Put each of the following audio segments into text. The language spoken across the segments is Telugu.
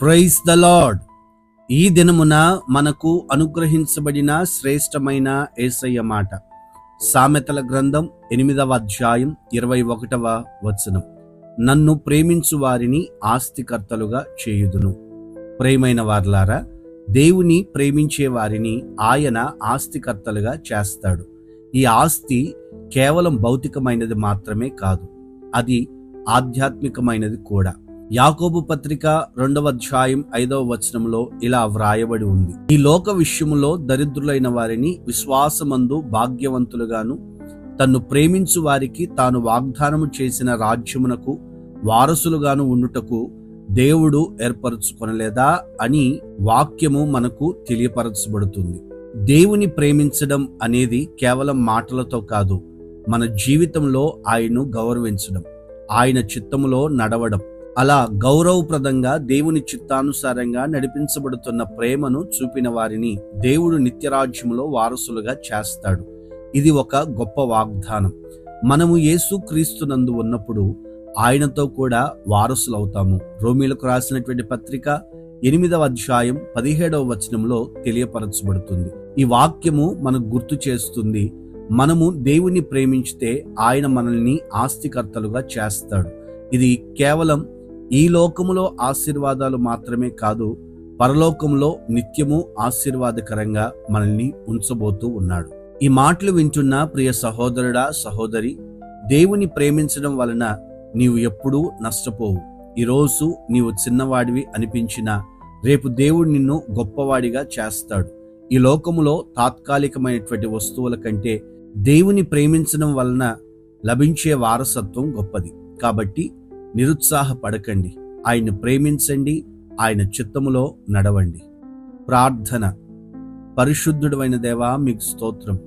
ప్రైజ్ ద లార్డ్ ఈ దినమున మనకు అనుగ్రహించబడిన శ్రేష్టమైన ఏసయ్య మాట. సామెతల గ్రంథం ఎనిమిదవ అధ్యాయం ఇరవై ఒకటవ వచనం. నన్ను ప్రేమించు వారిని ఆస్తికర్తలుగా చేయుదును. ప్రేమైన వార్లారా దేవుని ప్రేమించే వారిని ఆయన ఆస్తికర్తలుగా చేస్తాడు. ఈ ఆస్తి కేవలం భౌతికమైనది మాత్రమే కాదు అది ఆధ్యాత్మికమైనది కూడా. యాకోబు పత్రిక రెండవ అధ్యాయం ఐదవ వచనంలో ఇలా వ్రాయబడి ఉంది. ఈ లోక విషయములో దరిద్రులైన వారిని విశ్వాసమందు భాగ్యవంతులుగాను తన్ను ప్రేమించు వారికి తాను వాగ్దానము చేసిన రాజ్యమునకు వారసులుగాను ఉండుటకు దేవుడు ఏర్పరచుకొనలేదా అని వాక్యము మనకు తెలియపరచబడుతుంది. దేవుని ప్రేమించడం అనేది కేవలం మాటలతో కాదు మన జీవితంలో ఆయన్ను గౌరవించడం ఆయన చిత్తములో నడవడం అలా గౌరవప్రదంగా దేవుని చిత్తానుసారంగా నడిపించబడుతున్న ప్రేమను చూపిన వారిని దేవుడు నిత్యరాజ్యములో వారసులుగా చేస్తాడు. ఇది ఒక గొప్ప వాగ్దానం. మనము యేసు క్రీస్తునందు ఉన్నప్పుడు ఆయనతో కూడా వారసులవుతాము. రోమిలకు రాసినటువంటి పత్రిక ఎనిమిదవ అధ్యాయం పదిహేడవ వచనంలో తెలియపరచబడుతుంది. ఈ వాక్యము మనకు గుర్తు చేస్తుంది మనము దేవుని ప్రేమించితే ఆయన మనల్ని ఆస్తికర్తలుగా చేస్తాడు. ఇది కేవలం ఈ లోకములో ఆశీర్వాదాలు మాత్రమే కాదు పరలోకంలో నిత్యము ఆశీర్వాదకరంగా మనల్ని ఉంచబోతూ ఉన్నాడు. ఈ మాటలు వింటున్న ప్రియ సహోదరుడా సహోదరి దేవుని ప్రేమించడం వలన నీవు ఎప్పుడూ నష్టపోవు. ఈరోజు నీవు చిన్నవాడివి అనిపించినా రేపు దేవుడు నిన్ను గొప్పవాడిగా చేస్తాడు. ఈ లోకములో తాత్కాలికమైనటువంటి వస్తువుల కంటే దేవుని ప్రేమించడం వలన లభించే వారసత్వం గొప్పది. కాబట్టి నిరుత్సాహపడకండి. ఆయన్ని ప్రేమించండి. ఆయన చిత్తములో నడవండి. ప్రార్థన. పరిశుద్ధుడైన దేవా మీకు స్తోత్రం.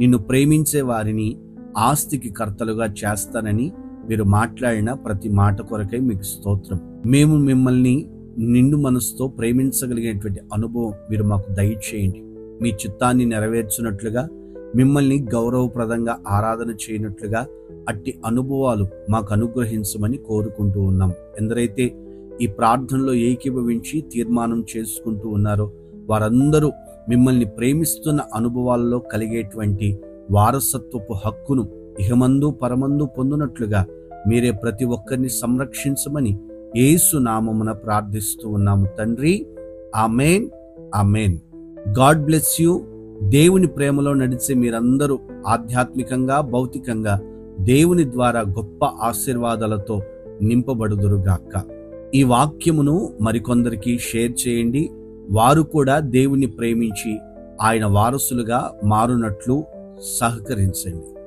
నిన్ను ప్రేమించే వారిని ఆస్తికి కర్తలుగా చేస్తానని మీరు మాట్లాడిన ప్రతి మాట కొరకై మీకు స్తోత్రం. మేము మిమ్మల్ని నిండు మనసుతో ప్రేమించగలిగినటువంటి అనుభవం మీరు మాకు దయచేయండి. మీ చిత్తాన్ని నెరవేర్చినట్లుగా మిమ్మల్ని గౌరవప్రదంగా ఆరాధన చేయనట్లుగా అట్టి అనుభవాలు మాకు అనుగ్రహించమని కోరుకుంటూ ఉన్నాం. ఎందరైతే ఈ ప్రార్థనలో ఏకీభవించి తీర్మానం చేసుకుంటూ ఉన్నారో వారందరూ మిమ్మల్ని ప్రేమిస్తున్న అనుభవాల్లో కలిగేటువంటి వారసత్వపు హక్కును ఇహమందు పరమందు పొందునట్లుగా మీరే ప్రతి ఒక్కరిని సంరక్షించమని యేసు నామమున ప్రార్థిస్తూ ఉన్నాము తండ్రి. Amen. Amen. God bless you. దేవుని ప్రేమలో నడిచే మీరందరూ ఆధ్యాత్మికంగా భౌతికంగా దేవుని ద్వారా గొప్ప ఆశీర్వాదాలతో నింపబడుదురుగాక. ఈ వాక్యమును మరికొందరికి షేర్ చేయండి. వారు కూడా దేవుని ప్రేమించి ఆయన వారసులుగా మారునట్లు సహకరించండి.